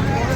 Yeah.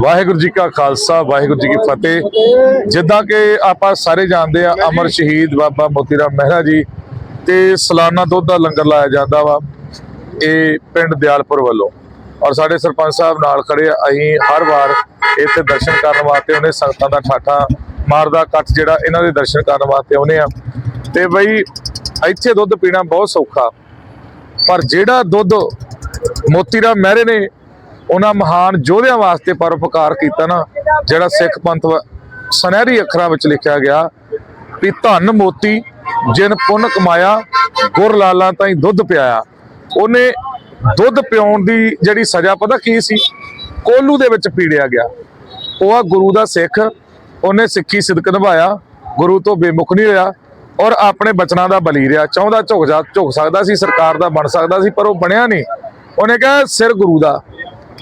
Waheguru ji ਕਾ ਖਾਲਸਾ, ਵਾਹਿਗੁਰੂ ਜੀ ਕੀ ਫਤਿਹ। ਜਿੱਦਾਂ ਕਿ ਆਪਾਂ ਸਾਰੇ ਜਾਣਦੇ ਆ ਅਮਰ ਸ਼ਹੀਦ ਬਾਬਾ ਮੋਤੀ ਰਾਮ ਮਹਿਰਾ ਜੀ ਤੇ ਸਾਲਾਨਾ ਦੁੱਧ ਦਾ ਲੰਗਰ ਲਾਇਆ ਜਾਂਦਾ ਵਾ ਇਹ ਪਿੰਡ ਦਿਆਲਪੁਰ ਵੱਲੋਂ। ਔਰ ਸਾਡੇ ਸਰਪੰਚ ਸਾਹਿਬ ਨਾਲ ਖੜੇ ਆ, ਅਸੀਂ ਹਰ ਵਾਰ ਇੱਥੇ ਦਰਸ਼ਨ ਕਰਨ ਵਾਸਤੇ ਉਹਨੇ ਸੰਗਤਾਂ ਦਾ ਠਾਠਾ ਮਾਰਦਾ ਇਕੱਠ ਜਿਹੜਾ ਇਹਨਾਂ ਦੇ ਦਰਸ਼ਨ ਕਰਨ ਵਾਸਤੇ ਆਉਨੇ ਆ। ਤੇ ਬਈ ਇੱਥੇ ਦੁੱਧ ਪੀਣਾ ਬਹੁਤ ਸੌਖਾ, ਪਰ ਜਿਹੜਾ ਦੁੱਧ ਮੋਤੀ ਰਾਮ ਮਹਿਰੇ ਨੇ ਉਹਨਾਂ ਮਹਾਨ ਯੋਧਿਆਂ ਵਾਸਤੇ ਪਰਉਪਕਾਰ ਕੀਤਾ ਨਾ, ਜਿਹੜਾ ਸਿੱਖ ਪੰਥ ਸੁਨਹਿਰੀ ਅੱਖਰਾਂ ਵਿੱਚ ਲਿਖਿਆ ਗਿਆ ਵੀ ਧਨ ਮੋਤੀ, ਜਿਨ ਪੁੰਨ ਕਮਾਇਆ, ਗੁਰ ਲਾਲਾਂ ਤਾਈਂ ਦੁੱਧ ਪਿਆਇਆ। ਉਹਨੇ ਦੁੱਧ ਪਿਉਣ ਦੀ ਜਿਹੜੀ ਸਜ਼ਾ, ਪਤਾ ਕੀ ਸੀ? ਕੋਲੂ ਦੇ ਵਿੱਚ ਪੀੜਿਆ ਗਿਆ। ਉਹ ਆ ਗੁਰੂ ਦਾ ਸਿੱਖ, ਉਹਨੇ ਸਿੱਖੀ ਸਿਦਕ ਨਿਭਾਇਆ, ਗੁਰੂ ਤੋਂ ਬੇਮੁਖ ਨਹੀਂ ਹੋਇਆ ਔਰ ਆਪਣੇ ਬਚਨਾਂ ਦਾ ਬਲੀ ਰਿਹਾ। ਚਾਹੁੰਦਾ ਝੁਕ ਜਾ, ਝੁਕ ਸਕਦਾ ਸੀ, ਸਰਕਾਰ ਦਾ ਬਣ ਸਕਦਾ ਸੀ, ਪਰ ਉਹ ਬਣਿਆ ਨਹੀਂ। ਉਹਨੇ ਕਿਹਾ, ਸਿਰ ਗੁਰੂ ਦਾ।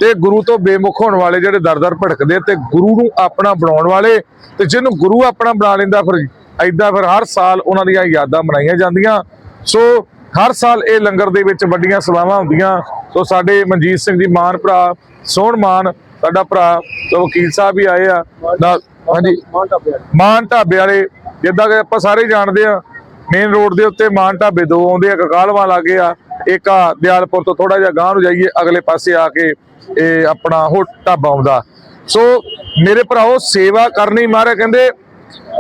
ਤੇ ਗੁਰੂ ਤੋਂ ਬੇਮੁਖ ਹੋਣ ਵਾਲੇ ਜਿਹੜੇ ਦਰ-ਦਰ ਭਟਕਦੇ ਤੇ ਗੁਰੂ ਨੂੰ ਆਪਣਾ ਬਣਾਉਣ ਵਾਲੇ ਤੇ ਜਿਹਨੂੰ ਗੁਰੂ ਆਪਣਾ ਬਣਾ ਲੈਂਦਾ ਫਿਰ ਐਦਾਂ ਫਿਰ ਹਰ ਸਾਲ ਉਹਨਾਂ ਦੀਆਂ ਯਾਦਾਂ ਮਨਾਈਆਂ ਜਾਂਦੀਆਂ। ਸੋ ਹਰ ਸਾਲ ਇਹ ਲੰਗਰ ਦੇ ਵਿੱਚ ਵੱਡੀਆਂ ਸਭਾਵਾਂ ਹੁੰਦੀਆਂ। ਸੋ ਸਾਡੇ ਮਨਜੀਤ ਸਿੰਘ ਜੀ ਮਾਨ ਭਰਾ ਸੋਹਣ ਮਾਨ ਸਾਡਾ ਭਰਾ ਤੇ ਵਕੀਲ ਸਾਹਿਬ ਵੀ ਆਏ ਆ। ਨਾਲ ਹਾਂਜੀ। ਮਾਨ ਢਾਬੇ ਵਾਲੇ। ਜਿੱਦਾਂ ਕਿ ਆਪਾਂ ਸਾਰੇ ਜਾਣਦੇ ਆ ਮੇਨ ਰੋਡ ਦੇ ਉੱਤੇ ਮਾਨ ਢਾਬੇ ਦੋ ਆਉਂਦੇ ਆ ਕਕਾਲਵਾ ਲਾਗੇ ਆ ਇੱਕ ਆ ਦਿਆਲਪੁਰ ਤੋਂ ਥੋੜਾ ਜਿਹਾ ਗਾਂਹ ਨੂੰ ਜਾਈਏ ਅਗਲੇ ਪਾਸੇ ਆ ਕੇ ਇਹ ਆਪਣਾ ਉਹ ਢਾਬਾ ਆਉਂਦਾ। ਸੋ ਮੇਰੇ ਭਰਾਓ, ਸੇਵਾ ਕਰਨੀ ਮਾਰੇ ਕਹਿੰਦੇ,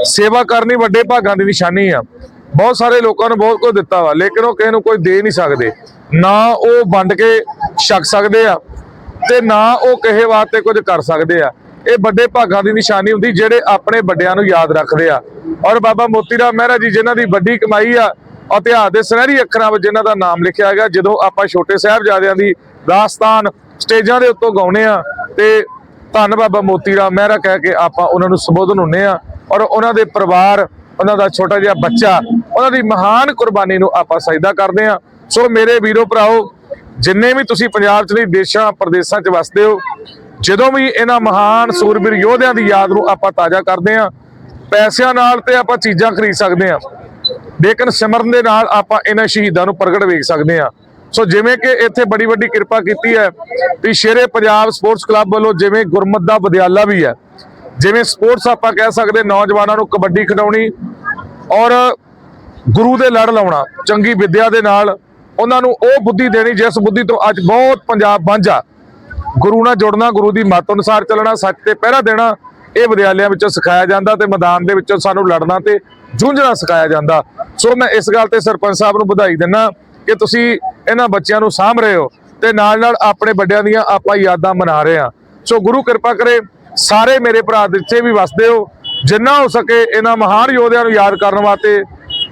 ਸੇਵਾ ਕਰਨੀ ਵੱਡੇ ਭਾਗਾਂ ਦੀ ਨਿਸ਼ਾਨੀ ਆ। ਬਹੁਤ ਸਾਰੇ ਲੋਕਾਂ ਨੂੰ ਬਹੁਤ ਕੁਝ ਦਿੱਤਾ ਵਾ, ਲੇਕਿਨ ਉਹ ਕਿਸੇ ਨੂੰ ਕੋਈ ਦੇ ਨਹੀਂ ਸਕਦੇ। ਨਾ ਉਹ ਵੰਡ ਕੇ ਛਕ ਸਕਦੇ ਆ ਤੇ ਨਾ ਉਹ ਕਿਸੇ ਵਾਸਤੇ ਕੁਝ ਕਰ ਸਕਦੇ ਆ। ਇਹ ਵੱਡੇ ਭਾਗਾਂ ਦੀ ਨਿਸ਼ਾਨੀ ਹੁੰਦੀ, ਜਿਹੜੇ ਆਪਣੇ ਵੱਡਿਆਂ ਨੂੰ ਯਾਦ ਰੱਖਦੇ ਆ। ਔਰ ਬਾਬਾ ਮੋਤੀ ਰਾਮ ਮਹਿਰਾ ਜੀ, ਜਿਨ੍ਹਾਂ ਦੀ ਵੱਡੀ ਕਮਾਈ ਆ, ਇਤਿਹਾਸ ਦੇ ਸੁਨਹਿਰੀ ਅੱਖਰਾਂ ਵਿੱਚ ਜਿਨ੍ਹਾਂ ਦਾ ਨਾਮ ਲਿਖਿਆ ਗਿਆ, ਜਦੋਂ ਆਪਾਂ ਛੋਟੇ ਸਾਹਿਬਜ਼ਾਦਿਆਂ ਦੀ ਦਾਸਤਾਨ ਸਟੇਜਾਂ ਦੇ ਉੱਤੋਂ ਗਾਉਨੇ ਆ ਤੇ ਧੰਨ ਬਾਬਾ ਮੋਤੀ ਰਾਮ ਮਹਿਰਾ ਕਹਿ ਕੇ ਆਪਾਂ ਉਹਨਾਂ ਨੂੰ ਸੰਬੋਧਨ ਹੁੰਨੇ ਆ ਔਰ ਉਹਨਾਂ ਦੇ ਪਰਿਵਾਰ, ਉਹਨਾਂ ਦਾ ਛੋਟਾ ਜਿਹਾ ਬੱਚਾ, ਉਹਨਾਂ ਦੀ ਮਹਾਨ ਕੁਰਬਾਨੀ ਨੂੰ ਆਪਾਂ ਸਜਦਾ ਕਰਦੇ ਆ। ਸੋ ਮੇਰੇ ਵੀਰੋ ਭਰਾਓ, ਜਿੰਨੇ ਵੀ ਤੁਸੀਂ ਪੰਜਾਬ 'ਚ ਨਹੀਂ, ਦੇਸ਼ਾਂ, ਪ੍ਰਦੇਸ਼ਾਂ 'ਚ ਵਸਦੇ ਹੋ, ਜਦੋਂ ਵੀ ਇਹਨਾਂ ਮਹਾਨ ਸੂਰਬੀਰ ਯੋਧਿਆਂ ਦੀ ਯਾਦ ਨੂੰ ਆਪਾਂ ਤਾਜ਼ਾ ਕਰਦੇ ਆ, ਪੈਸਿਆਂ ਨਾਲ ਤੇ ਆਪਾਂ ਚੀਜ਼ਾਂ ਖਰੀਦ ਸਕਦੇ ਆ। ਲੇਕਿਨ ਸਿਮਰਨ ਦੇ ਨਾਲ ਆਪਾਂ ਇਹਨਾਂ ਸ਼ਹੀਦਾਂ ਨੂੰ ਪ੍ਰਗਟ ਵੇਖ ਸਕਦੇ ਆ। ਸੋ ਜਿਵੇਂ ਕਿ ਇੱਥੇ ਬੜੀ ਵੱਡੀ ਕਿਰਪਾ ਕੀਤੀ ਹੈ ਵੀ ਸ਼ੇਰੇ ਪੰਜਾਬ ਸਪੋਰਟਸ ਕਲੱਬ ਵੱਲੋਂ ਜਿਵੇਂ ਗੁਰਮਤ ਦਾ ਵਿਦਿਆਲਾ ਵੀ ਹੈ, ਜਿਵੇਂ ਸਪੋਰਟਸ ਆਪਾਂ ਕਹਿ ਸਕਦੇ ਨੌਜਵਾਨਾਂ ਨੂੰ ਕਬੱਡੀ ਖਿਡਾਉਣੀ ਔਰ ਗੁਰੂ ਦੇ ਲੜ ਲਾਉਣਾ, ਚੰਗੀ ਵਿੱਦਿਆ ਦੇ ਨਾਲ ਉਹਨਾਂ ਨੂੰ ਉਹ ਬੁੱਧੀ ਦੇਣੀ ਜਿਸ ਬੁੱਧੀ ਤੋਂ ਅੱਜ ਬਹੁਤ ਪੰਜਾਬ ਵਾਂਝਾ ਗੁਰੂ ਨਾਲ ਜੁੜਨਾ, ਗੁਰੂ ਦੀ ਮੱਤ ਅਨੁਸਾਰ ਚੱਲਣਾ, ਸੱਚ ਤੇ ਪਹਿਰਾ ਦੇਣਾ, ਇਹ ਵਿਦਿਆਲਿਆਂ ਵਿੱਚੋਂ ਸਿਖਾਇਆ ਜਾਂਦਾ ਤੇ ਮੈਦਾਨ ਦੇ ਵਿੱਚੋਂ ਸਾਨੂੰ ਲੜਨਾ ਤੇ ਜੂਝਣਾ ਸਿਖਾਇਆ ਜਾਂਦਾ। ਸੋ ਮੈਂ ਇਸ ਗੱਲ ਤੇ ਸਰਪੰਚ ਸਾਹਿਬ ਨੂੰ ਵਧਾਈ ਦਿੰਦਾ ਕਿ ਤੁਸੀਂ ਇਹਨਾਂ ਬੱਚਿਆਂ ਨੂੰ ਸਾਂਭ ਰਹੇ ਹੋ ਤੇ ਨਾਲ ਨਾਲ ਆਪਣੇ ਵੱਡਿਆਂ ਦੀਆਂ ਆਪਾਂ ਯਾਦਾਂ ਮਨਾ ਰਹੇ ਆ ਸੋ ਗੁਰੂ ਕਿਰਪਾ ਕਰੇ, ਸਾਰੇ ਮੇਰੇ ਭਰਾ ਜਿੱਥੇ ਵੀ ਵਸਦੇ ਹੋ, ਜਿੰਨਾ ਹੋ ਸਕੇ ਇਹਨਾਂ ਮਹਾਨ ਯੋਧਿਆਂ ਨੂੰ ਯਾਦ ਕਰਨ ਵਾਸਤੇ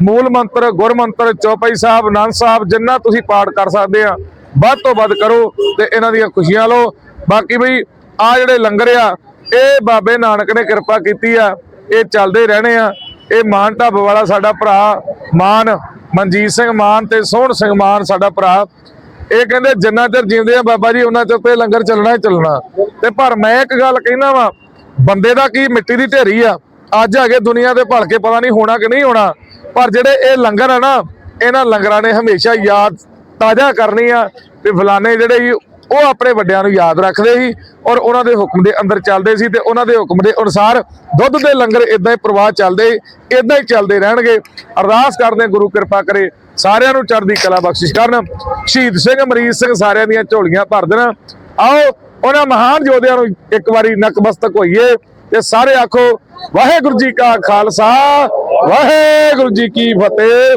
ਮੂਲ ਮੰਤਰ ਗੁਰਮੰਤਰ ਚੌਪਈ ਸਾਹਿਬ ਆਨੰਦ ਸਾਹਿਬ, ਜਿੰਨਾ ਤੁਸੀਂ ਪਾਠ ਕਰ ਸਕਦੇ ਆ ਵੱਧ ਤੋਂ ਵੱਧ ਕਰੋ ਤੇ ਇਹਨਾਂ ਦੀਆਂ ਖੁਸ਼ੀਆਂ ਲਓ। ਬਾਕੀ ਬਈ ਆ ਜਿਹੜੇ ਲੰਗਰ ਆ, ਇਹ ਬਾਬੇ ਨਾਨਕ ਨੇ ਕਿਰਪਾ ਕੀਤੀ ਆ, ਇਹ ਚੱਲਦੇ ਰਹਿਣੇ ਆ। ਇਹ ਮਾਨ ਢੱਬ ਵਾਲਾ ਸਾਡਾ ਭਰਾ, ਮਾਨ ਮਨਜੀਤ ਸਿੰਘ ਮਾਨ ਤੇ ਸੋਹਣ ਸਿੰਘ ਮਾਨ ਸਾਡਾ ਭਰਾ। ਇਹ ਕਹਿੰਦੇ, ਜਿੰਨਾ ਚਿਰ ਜਿਉਂਦੇ ਆ ਬਾਬਾ ਜੀ, ਉਹਨਾਂ ਚਿਰ ਤੇ ਲੰਗਰ ਚੱਲਣਾ ਹੀ ਚੱਲਣਾ। ਤੇ ਪਰ ਮੈਂ ਇੱਕ ਗੱਲ ਕਹਿਣਾ ਵਾ, ਬੰਦੇ ਦਾ ਕੀ ਮਿੱਟੀ ਦੀ ਢੇਰੀ ਆ? ਅੱਜ ਹੈਗੇ ਦੁਨੀਆ ਦੇ ਭਲਕੇ ਪਤਾ ਨਹੀਂ ਹੋਣਾ ਕਿ ਨਹੀਂ ਹੋਣਾ। ਪਰ ਜਿਹੜੇ ਇਹ ਲੰਗਰ ਆ ਨਾ, ਇਹਨਾਂ ਲੰਗਰਾਂ ਨੇ ਹਮੇਸ਼ਾ ਯਾਦ ਤਾਜ਼ਾ ਕਰਨੀ ਆ ਤੇ ਫਲਾਣੇ ਜਿਹੜੇ ਉਹ ਆਪਣੇ ਵੱਡਿਆਂ ਨੂੰ ਯਾਦ ਰੱਖਦੇ ਸੀ ਔਰ ਉਹਨਾਂ ਦੇ ਹੁਕਮ ਦੇ ਅੰਦਰ ਚੱਲਦੇ ਸੀ ਤੇ ਉਹਨਾਂ ਦੇ ਹੁਕਮ ਦੇ ਅਨੁਸਾਰ ਦੁੱਧ ਦੇ ਲੰਗਰ ਇਦਾਂ ਹੀ ਪ੍ਰਵਾਹ ਚੱਲਦੇ ਇਦਾਂ ਹੀ ਚੱਲਦੇ ਰਹਿਣਗੇ। ਅਰਦਾਸ ਕਰਦੇ ਗੁਰੂ ਕਿਰਪਾ ਕਰੇ ਸਾਰਿਆਂ ਨੂੰ ਚੜ੍ਹਦੀ ਕਲਾ ਬਖਸ਼ਿਸ਼ ਕਰਨ। ਸ਼ਹੀਦ ਸਿੰਘ ਅਮਰੀਤ ਸਿੰਘ ਸਾਰਿਆਂ ਦੀਆਂ ਝੋਲੀਆਂ ਭਰ ਦੇਣ। ਆਓ, ਉਹਨਾਂ ਮਹਾਨ ਯੋਧਿਆਂ ਨੂੰ ਇੱਕ ਵਾਰੀ ਨਕਮਸਤਕ ਹੋਈਏ ਤੇ ਸਾਰੇ ਆਖੋ, ਵਾਹਿਗੁਰੂ ਜੀ ਕਾ ਖਾਲਸਾ, ਵਾਹਿਗੁਰੂ ਜੀ ਕੀ ਫਤਿਹ।